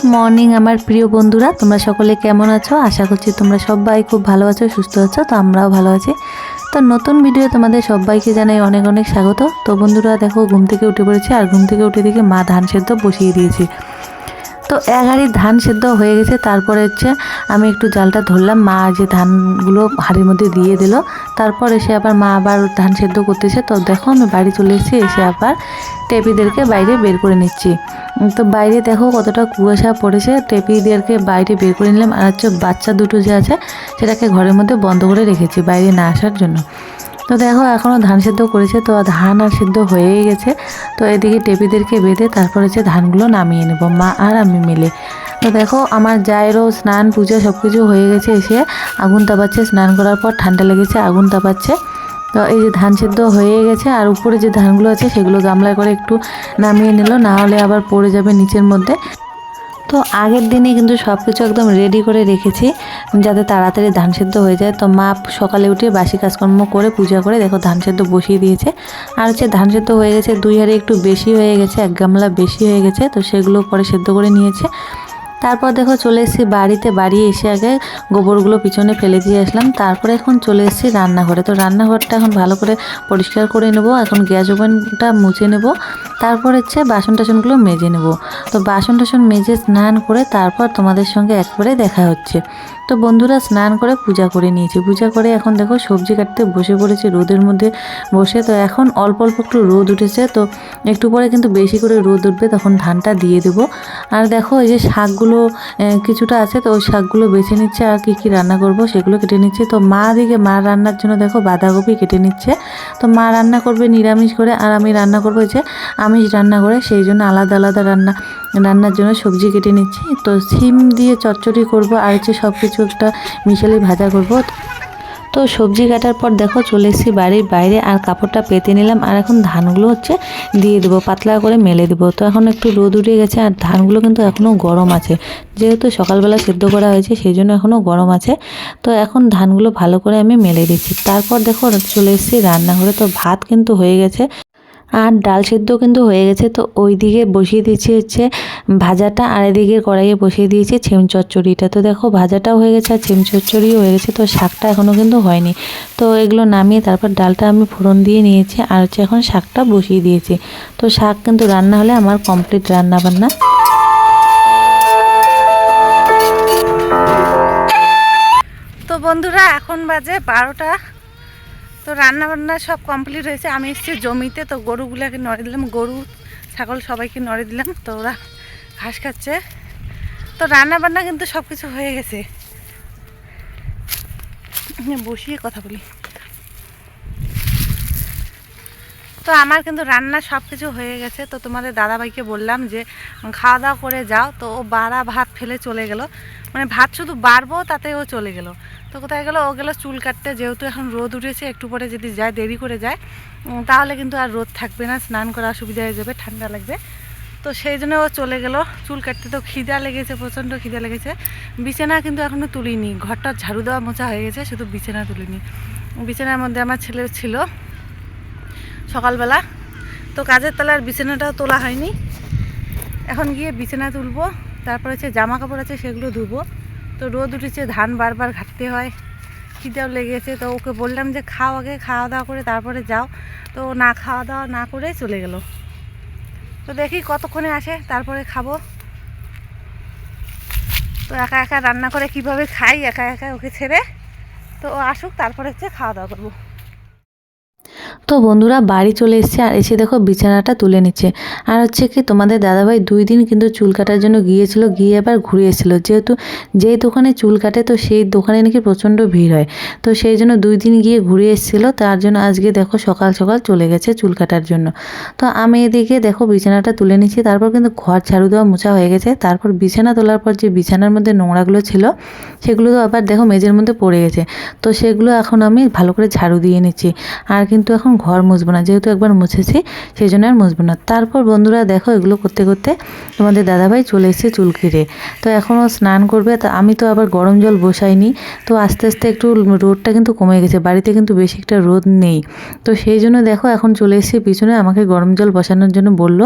Good morning আমার প্রিয় বন্ধুরা। তোমরা সকলে কেমন আছো? আশা করছি তোমরা সবাই খুব ভালো আছো, সুস্থ আছো, তো আমরাও ভালো আছি। তো নতুন ভিডিও তোমাদের সবাইকে জানাই অনেক অনেক স্বাগত। তো বন্ধুরা দেখো, ঘুম থেকে উঠে পড়েছি আর ঘুম থেকে উঠে দেখে মা ধান সেদ্ধ বসিয়ে দিয়েছি। তো এক ধান সেদ্ধ হয়ে গেছে, তারপরে হচ্ছে আমি একটু জালটা ধরলাম। মা যে ধানগুলো হাঁড়ির মধ্যে দিয়ে দিল, তারপর এসে আবার মা আবার ধান সেদ্ধ করতেছে। তো দেখো আমি বাড়ি চলে এসেছি, এসে আবার টেপিদেরকে বাইরে বের করে নিচ্ছি। তো বাইরে দেখো কতটা কুয়াশা পড়েছে, টেপিদেরকে বাইরে বের করে নিলাম। আর হচ্ছে বাচ্চা দুটো যে আছে, সেটাকে ঘরের মধ্যে বন্ধ করে রেখেছি বাইরে না আসার জন্য। তো দেখো এখনও ধান সেদ্ধ করেছে, তো ধান আর সেদ্ধ হয়েই গেছে। তো এদিকে টেপিদেরকে বেঁধে তারপর হচ্ছে ধানগুলো নামিয়ে নেব, মা আর আমি মিলে। তো দেখো, আমার জায়েরও স্নান, পুজো সব কিছু হয়ে গেছে এসে আগুন তাপাচ্ছে। স্নান করার পর ঠান্ডা লেগেছে, আগুন তাপাচ্ছে। তো এই যে ধান সেদ্ধ হয়ে গেছে, আর উপরে যে ধানগুলো আছে সেগুলো গামলায় করে একটু নামিয়ে নিল, না হলে আবার পড়ে যাবে নিচের মধ্যে। তো আগের দিনে কিন্তু সব কিছু একদম রেডি করে রেখেছি, যাতে তাড়াতাড়ি ধান সেদ্ধ হয়ে যায়। তো মা সকালে উঠে বাসি কাজকর্ম করে পূজা করে দেখো ধান সেদ্ধ বসিয়ে দিয়েছে। আর হচ্ছে ধান সেদ্ধ হয়ে গেছে, দুই হাড়ি একটু বেশি হয়ে গেছে, এক গামলা বেশি হয়ে গেছে, তো সেগুলো পরে সেদ্ধ করে নিয়েছে। তারপর দেখো চলে এসেছি বাড়িতে, বাড়ি এসে আগে গোবরগুলো পিছনে ফেলে দিয়ে আসলাম। তারপরে এখন চলে এসেছি রান্নাঘরে। তো রান্নাঘরটা এখন ভালো করে পরিষ্কার করে নেব, এখন গ্যাস ওভেনটা মুছে নেব। তারপর হচ্ছে বাসন টাসনগুলো মেজে নেব। তো বাসন টাসন মেজে স্নান করে তারপর তোমাদের সঙ্গে একবারে দেখা হচ্ছে। তো বন্ধুরা স্নান করে পূজা করে নিয়েছি। পূজা করে এখন দেখো সবজি কাটতে বসে পড়েছি রোদের মধ্যে বসে। তো এখন অল্প অল্প একটু রোদ উঠেছে। তো একটু পরে কিন্তু বেশি করে রোদ উঠবে, তখন ধানটা দিয়ে দেবো। আর দেখো এই যে শাকগুলো কিছুটা আছে, তো ওই শাকগুলো বেছে নিচ্ছে আর কি কি রান্না করব সেগুলো কেটে নিচ্ছে। তো মা দিকে, মা রান্নার জন্য দেখো বাঁধাকপি কেটে নিচ্ছে। তো মা রান্না করবে নিরামিষ করে। আর আমি রান্না করব যে আমিষ রান্না করে, সেই জন্য আলাদা আলাদা রান্না, রান্নার জন্য সবজি কেটে নিচ্ছি। তো সিম দিয়ে চচ্চড়ি করব, আর হচ্ছে সব কিছু একটা মিশালি ভাজা করব। তো সবজি কাটার পর দেখো চলে এসেছি বাড়ির বাইরে, আর কাপড়টা পেতে নিলাম, আর এখন ধানগুলো হচ্ছে দিয়ে দেবো, পাতলা করে মেলে দেবো। তো এখন একটু রোদ উঠে গেছে, আর ধানগুলো কিন্তু এখনও গরম আছে। যেহেতু সকালবেলা সেদ্ধ করা হয়েছে, সেই জন্য এখনও গরম আছে। তো এখন ধানগুলো ভালো করে আমি মেলে দিচ্ছি। তারপর দেখো চলে এসেছি রান্নাঘরে, তো ভাত কিন্তু হয়ে গেছে। আর ডাল সেদ্ধ কিন্তু হয়ে গেছে, তো ওই দিকে বসিয়ে দিয়েছি হচ্ছে ভাজাটা, আর এদিকে কড়াইয়ে বসিয়ে দিয়েছি ছেম চচ্চড়িটা। তো দেখো ভাজাটাও হয়ে গেছে আর ছেম চচ্চড়িও হয়ে গেছে, তো শাকটা এখনও কিন্তু হয়নি। তো এগুলো নামিয়ে তারপর ডালটা আমি ফোড়ন দিয়ে নিয়েছি আর হচ্ছে এখন শাকটা বসিয়ে দিয়েছি। তো শাক কিন্তু রান্না হলে আমার কমপ্লিট রান্না বান্না তো বন্ধুরা, এখন বাজে বারোটা। তো রান্না বান্না সব কমপ্লিট হয়েছে। আমি এসেছি জমিতে, তো গরুগুলোকে নড়ে দিলাম। গরু, ছাগল সবাইকে নড়ে দিলাম, তো ওরা ঘাস খাচ্ছে। তো রান্না বান্না কিন্তু সব কিছু হয়ে গেছে। বসিয়ে কথা বলি। তো আমার কিন্তু রান্না সব কিছু হয়ে গেছে। তো তোমাদের দাদাভাইকে বললাম যে খাওয়া দাওয়া করে যাও। তো ও বাড়া ভাত ফেলে চলে গেল। মানে ভাত শুধু বাড়বো তাতে ও চলে গেল। তো কোথায় গেল? ও গেলো চুল কাটতে। যেহেতু এখন রোদ উঠেছে, একটু পরে যদি যায়, দেরি করে যায় তাহলে কিন্তু আর রোদ থাকবে না। স্নান করা অসুবিধা হয়ে যাবে, ঠান্ডা লাগবে। তো সেই জন্য ও চলে গেল। চুল কাটতে তো খিদা লেগেছে, প্রচণ্ড খিদা লেগেছে। বিছানা কিন্তু এখনও তুলিনি। ঘরটা ঝাড়ু দেওয়া মোছা হয়ে গেছে, শুধু বিছানা তুলিনি। বিছানার মধ্যে আমার ছেলে ছিল। সকালবেলা। তো কাজের তলার বিছানাটাও তোলা হয়নি। এখন গিয়ে বিছানা তুলবো, তারপর হচ্ছে জামা কাপড় আছে সেগুলো ধুবো। তো রোদ উঠেছে, ধান বারবার ঘাটতে হয়, খিদেও লেগেছে। তো ওকে বললাম যে, খাও আগে, খাওয়া দাওয়া করে তারপরে যাও। তো না খাওয়া দাওয়া না করে চলে গেল। তো দেখি কতক্ষণে আসে, তারপরে খাব। তো একা একা রান্না করে কীভাবে খাই, একা একা ওকে ছেড়ে। তো আসুক, তারপরে হচ্ছে খাওয়া দাওয়া করব। তো বন্ধুরা বাড়ি চলে এসেছে আর এসে দেখো বিছানাটা তুলে নিচ্ছে। আর হচ্ছে কি তোমাদের দাদাভাই দুই দিন কিন্তু চুল কাটার জন্য গিয়েছিল, গিয়ে আবার ঘুরে এসেছিল। যেহেতু, যেই দোকানে চুল কাটে তো সেই দোকানে নাকি প্রচণ্ড ভিড় হয়। তো সেই জন্য দুই দিন গিয়ে ঘুরে এসেছিল, তার জন্য আজকে দেখো সকাল সকাল চলে গেছে চুল কাটার জন্য। তো আমি এদিকে দেখো বিছানাটা তুলে নিচ্ছি, তারপর কিন্তু ঘর ঝাড়ু দেওয়া মোছা হয়ে গেছে। তারপর বিছানা তোলার পর যে বিছানার মধ্যে নোংরাগুলো ছিল, সেগুলো তো আবার দেখো মেঝের মধ্যে পড়ে গেছে। তো সেগুলো এখন আমি ভালো করে ঝাড়ু দিয়ে নিচ্ছি। আর কিন্তু এখন ঘর মুছবো না, যেহেতু একবার মুছেছি, সেই জন্য আর মুছবো না। তারপর বন্ধুরা দেখো এগুলো করতে করতে তোমাদের দাদাভাই চলে এসেছে চুলকিরে তো এখনও স্নান করবে, তা আমি তো আবার গরম জল বসাইনি। তো আস্তে আস্তে একটু রোদটা কিন্তু কমে গেছে, বাড়িতে কিন্তু বেশি একটা রোদ নেই। তো সেই জন্য দেখো এখন চলে এসেছে পিছনে, আমাকে গরম জল বসানোর জন্য বলল।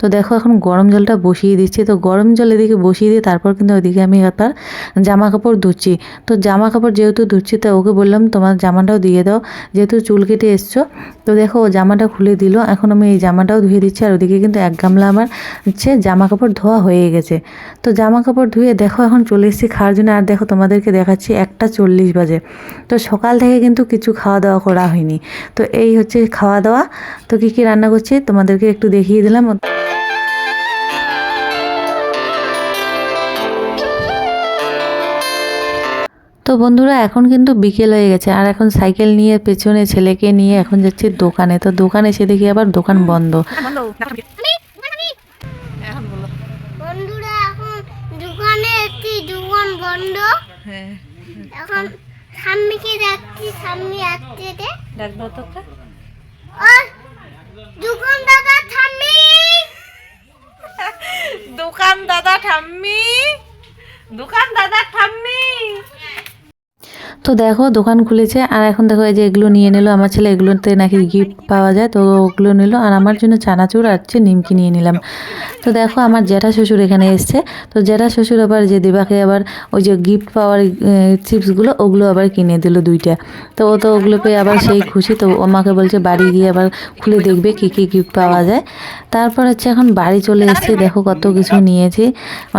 তো দেখো এখন গরম জলটা বসিয়ে দিচ্ছি, তো গরম জল এদিকে বসিয়ে দিয়ে তারপর কিন্তু ওইদিকে আমি তার জামা কাপড় ধুচ্ছি। তো জামা কাপড় যেহেতু ধুচ্ছি, তা ওকে বললাম, তোমার জামাটাও দিয়ে দাও, যেহেতু চুল কেটে এসছো তো দেখো, ও জামাটা খুলে দিল। এখন আমি এই জামাটাও ধুয়ে দিচ্ছি, আর ওদিকে কিন্তু এক গামলা আমার হচ্ছে জামা কাপড় ধোয়া হয়ে গেছে। তো জামা কাপড় ধুয়ে দেখো, এখন চলে এসেছি খাওয়ার জন্য। আর দেখো, তোমাদেরকে দেখাচ্ছি, একটা চল্লিশ বাজে। তো সকাল থেকে কিন্তু কিছু খাওয়া দাওয়া করা হয়নি। তো এই হচ্ছে খাওয়া দাওয়া। তো কী কী রান্না করছি, তোমাদেরকে একটু দেখিয়ে দিলাম। তো বন্ধুরা এখন কিন্তু বিকেল হয়ে গেছে। আর এখন সাইকেল নিয়ে পেছনে ছেলেকে নিয়ে এখন যাচ্ছি দোকানে। তো দোকানে এসে দেখি আবার দোকান বন্ধ। বলো এখন বন্ধুরা এখন দোকানে একটি দোকান বন্ধ। হ্যাঁ। এখন স্বামীকে যাচ্ছি স্বামী আসছে রে। ডাকবো তোকে দোকান দাদা স্বামী। দোকান দাদা ঠাম্মি দোকান দাদা ঠাম্মি তো দেখো, দোকান খুলেছে। আর এখন দেখো, এই যে এগুলো নিয়ে নিল। আমার ছেলে এগুলোতে নাকি গিফট পাওয়া যায়, তো ওগুলো নিল। আর আমার জন্য চানাচুর আর হচ্ছে নিমকি নিয়ে নিলাম। তো দেখো, আমার জ্যাঠা শ্বশুর এখানে এসছে। তো জ্যাঠা শ্বশুর আবার যে দেবাকে আবার ওই যে গিফট পাওয়ার চিপসগুলো ওগুলো আবার কিনে দিল দুইটা। তো ও তো ওগুলো পেয়ে আবার সেই খুশি। তো আমাকে বলছে, বাড়ি গিয়ে আবার খুলে দেখবে কী কী গিফট পাওয়া যায়। তারপর হচ্ছে এখন বাড়ি চলে এসেছি। দেখো কত কিছু নিয়েছি,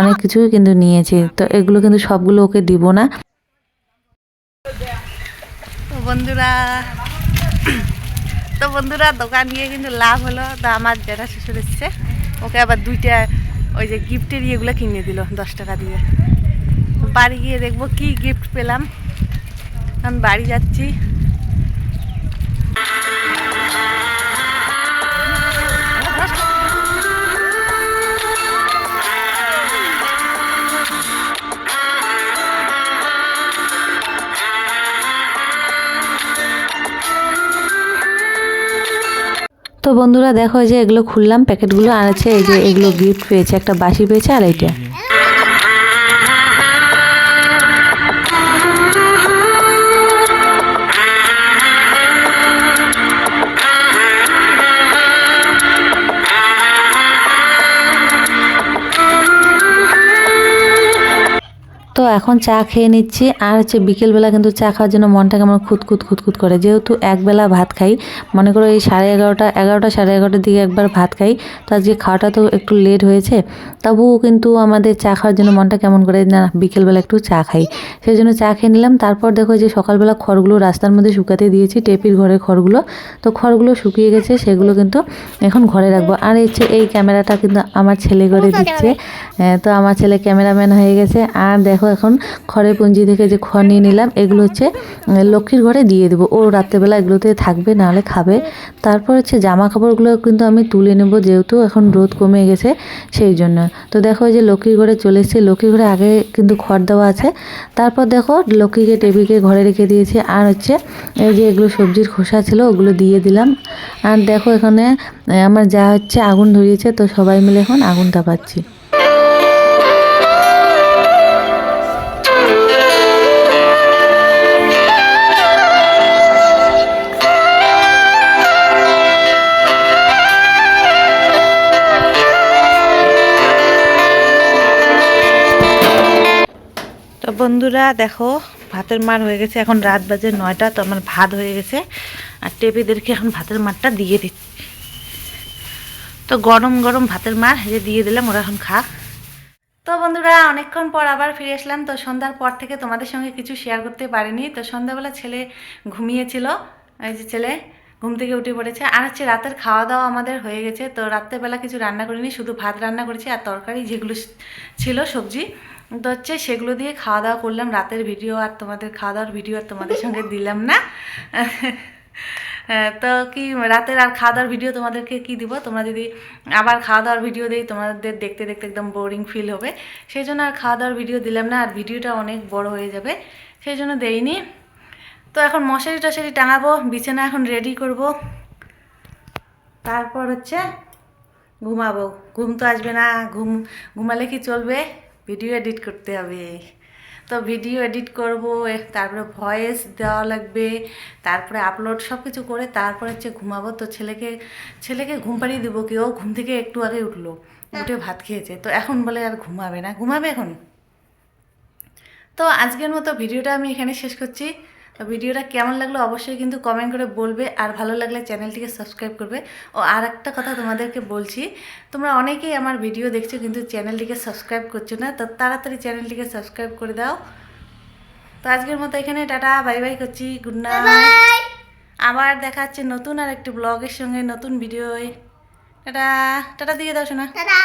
অনেক কিছুই কিন্তু নিয়েছি। তো এগুলো কিন্তু সবগুলো ওকে দিব না। বন্ধুরা। তো বন্ধুরা, দোকান গিয়ে কিন্তু লাভ হলো। তো আমার যেটা শ্বশুর এসছে। ওকে আবার দুইটা ওই যে গিফটের ইয়েগুলো কিনে দিল, দশ টাকা দিয়ে। বাড়ি গিয়ে দেখব কি গিফট পেলাম। আমি বাড়ি যাচ্ছি। তো বন্ধুরা দেখো যে এগুলো খুললাম, প্যাকেটগুলো, আর আছে এই যে এগুলো গিফট পেয়েছে, একটা বাসি পেয়েছে, আর এইটা। তো এখন চা খেয়ে নিচ্ছি। আর হচ্ছে বিকেলবেলা কিন্তু চা খাওয়ার জন্য মনটা কেমন খুঁতখুত খুঁতখুত করে। যেহেতু একবেলা ভাত খাই মনে করো এই সাড়ে এগারোটা এগারোটা সাড়ে এগারোটার দিকে একবার ভাত খাই তো আজকে খাওয়াটা তো একটু লেট হয়েছে। তবুও কিন্তু আমাদের চা খাওয়ার জন্য মনটা কেমন করে না বিকেলবেলা একটু চা খাই। সেই জন্য চা খেয়ে নিলাম। তারপর দেখো যে সকালবেলা খড়গুলো রাস্তার মধ্যে শুকাতে দিয়েছি টেপির ঘরে খড়গুলো। তো খড়গুলো শুকিয়ে গেছে সেগুলো কিন্তু এখন ঘরে রাখব। আর হচ্ছে এই ক্যামেরাটা কিন্তু আমার ছেলে করে দিচ্ছে। হ্যাঁ, তো আমার ছেলে ক্যামেরাম্যান হয়ে গেছে। আর দেখো এখন খড়ের পুঞ্জি থেকে যে খড় নিয়ে নিলাম, এগুলো হচ্ছে লক্ষ্মীর ঘরে দিয়ে দেবো। ও রাত্রেবেলা এগুলোতে থাকবে নাহলে খাবে। তারপর হচ্ছে জামা কাপড়গুলো কিন্তু আমি তুলে নেব, যেহেতু এখন রোদ কমে গেছে সেই জন্য। তো দেখো যে লক্ষ্মীর ঘরে চলে এসেছে। লক্ষ্মীর ঘরে আগে কিন্তু খড় দেওয়া আছে। তারপর দেখো লক্ষ্মীকে টেবিকে ঘরে রেখে দিয়েছি। আর হচ্ছে এই যে এগুলো সবজির খোসা ছিল, ওগুলো দিয়ে দিলাম। আর দেখো এখানে আমার যা হচ্ছে আগুন ধরিয়েছে, তো সবাই মিলে এখন আগুন তাপাচ্ছি বন্ধুরা, দেখো, ভাতের মার হয়ে গেছে। এখন রাত বাজে নয়টা, তো আমার ভাত হয়ে গেছে। আর টেপিদেরকে এখন ভাতের মারটা দিয়ে দিচ্ছি তো গরম গরম ভাতের মার যে দিয়ে দিলাম, ওরা এখন খাক তো বন্ধুরা, অনেকক্ষণ পর আবার ফিরে আসলাম। তো সন্ধ্যার পর থেকে তোমাদের সঙ্গে কিছু শেয়ার করতে পারিনি। তো সন্ধ্যাবেলা ছেলে ঘুমিয়েছিল। এই যে ছেলে ঘুম থেকে উঠে পড়েছে। আর হচ্ছে রাতের খাওয়া দাওয়া আমাদের হয়ে গেছে। তো রাত্রেবেলা কিছু রান্না করিনি, শুধু ভাত রান্না করেছি আর তরকারি যেগুলো ছিল সবজি। তো হচ্ছে সেগুলো দিয়ে খাওয়া দাওয়া করলাম রাতের ভিডিও আর তোমাদের খাওয়া দাওয়ার ভিডিও আর তোমাদের সঙ্গে দিলাম না। আহ, তো কি রাতের আর খাওয়া দাওয়ার ভিডিও তোমাদেরকে কি দিব? তোমরা যদি আবার খাওয়া দাওয়ার ভিডিও দিই তোমাদের দেখতে দেখতে একদম বোরিং ফিল হবে। সেই জন্য আর খাওয়া দাওয়ার ভিডিও দিলাম না আর ভিডিওটা অনেক বড় হয়ে যাবে। সেই জন্য দেইনি। তো এখন মশারি টশারি টাঙাবো বিছানা এখন রেডি করব। তারপর হচ্ছে ঘুমাবো। ঘুম তো আসবে না ঘুম ঘুমালে কি চলবে? ভিডিও এডিট করতে হবে। তো ভিডিও এডিট করব, তারপরে ভয়েস দেওয়া লাগবে, তারপরে আপলোড সব কিছু করে তারপরে হচ্ছে ঘুমাবো। তো ছেলেকে ছেলেকে ঘুম পাড়িয়ে দেবো কেউ ঘুম থেকে একটু আগে উঠল, উঠে ভাত খেয়েছে। তো এখন বলে আর ঘুমাবে না, ঘুমাবে এখন। তো আজকের মতো ভিডিওটা আমি এখানে শেষ করছি। তো ভিডিওটা কেমন লাগল অবশ্যই কিন্তু কমেন্ট করে বলবে আর ভালো লাগলে চ্যানেলটিকে সাবস্ক্রাইব করবে। ও আর একটা কথা তোমাদেরকে বলছি তোমরা অনেকেই আমার ভিডিও দেখছ কিন্তু চ্যানেলটিকে সাবস্ক্রাইব করছ না তো তাড়াতাড়ি চ্যানেলটিকে সাবস্ক্রাইব করে দাও। তো আজকের মতো এখানে টাটা বাই বাই করছি গুড নাইট আবার দেখা হচ্ছে নতুন আর একটি ব্লগের সঙ্গে নতুন ভিডিও টাটা টাটা দিয়ে দাও শোনা টাটা।